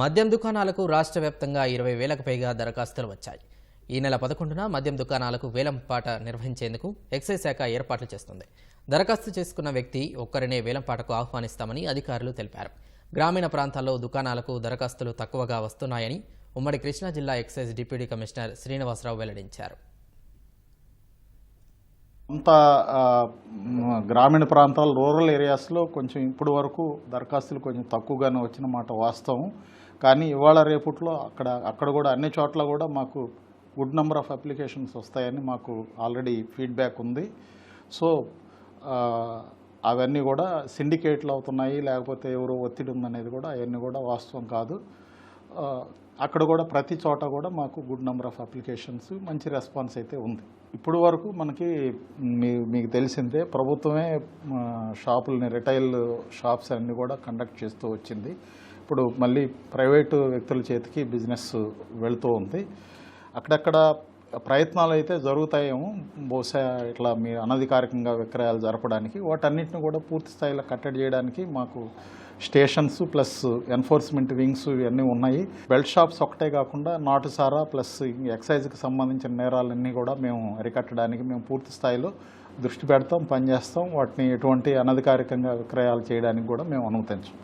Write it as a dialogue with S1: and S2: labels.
S1: మద్యం దుకాణాలకు రాష్ట్ర వ్యాప్తంగా ఇరవై వేలకు పైగా దరఖాస్తులు వచ్చాయి. ఈ నెల పదకొండున మద్యం దుకాణాలకు వేలంపాట నిర్వహించేందుకు ఎక్సైజ్ శాఖ ఏర్పాట్లు చేస్తుంది. దరఖాస్తు చేసుకున్న వ్యక్తి ఒక్కరినే వేలంపాటకు ఆహ్వానిస్తామని అధికారులు తెలిపారు. గ్రామీణ ప్రాంతాల్లో దుకాణాలకు దరఖాస్తులు తక్కువగా వస్తున్నాయని ఉమ్మడి కృష్ణా జిల్లా ఎక్సైజ్ డిప్యూటీ కమిషనర్ శ్రీనివాసరావు వెల్లడించారు.
S2: అంత గ్రామీణ ప్రాంతాలు రూరల్ ఏరియాస్లో కొంచెం ఇప్పుడు వరకు దరఖాస్తులు కొంచెం తక్కువగానే వచ్చిన మాట వాస్తవం. కానీ ఇవాళ రేపట్లో అక్కడ అక్కడ కూడా అన్ని చోట్ల కూడా మాకు గుడ్ నెంబర్ ఆఫ్ అప్లికేషన్స్ వస్తాయని మాకు ఆల్రెడీ ఫీడ్బ్యాక్ ఉంది. సో అవన్నీ కూడా సిండికేట్లు అవుతున్నాయి లేకపోతే ఎవరో ఒత్తిడి ఉందనేది కూడా అవన్నీ కూడా వాస్తవం కాదు. అక్కడ కూడా ప్రతి చోట కూడా మాకు గుడ్ నెంబర్ ఆఫ్ అప్లికేషన్స్ మంచి రెస్పాన్స్ అయితే ఉంది. ఇప్పుడు వరకు మనకి మీ మీకు తెలిసిందే ప్రభుత్వమే షాపులని రిటైల్ షాప్స్ అన్నీ కూడా కండక్ట్ చేస్తూ వచ్చింది. ఇప్పుడు మళ్ళీ ప్రైవేటు వ్యక్తుల చేతికి బిజినెస్ వెళుతూ ఉంది. అక్కడక్కడ ప్రయత్నాలు అయితే జరుగుతాయేమో. బహుశా ఇట్లా మీ అనధికారికంగా విక్రయాలు జరపడానికి వాటన్నిటిని కూడా పూర్తి స్థాయిలో కట్టడి చేయడానికి మాకు స్టేషన్స్ ప్లస్ ఎన్ఫోర్స్మెంట్ వింగ్స్ ఇవన్నీ ఉన్నాయి. బెల్ట్ షాప్స్ ఒకటే కాకుండా నాటుసారా ప్లస్ ఎక్సైజ్కి సంబంధించిన నేరాలన్నీ కూడా మేము అరికట్టడానికి మేము పూర్తి స్థాయిలో దృష్టి పెడతాం పనిచేస్తాం. వాటిని ఎటువంటి అనధికారికంగా విక్రయాలు చేయడానికి కూడా మేము అనుమతించాం.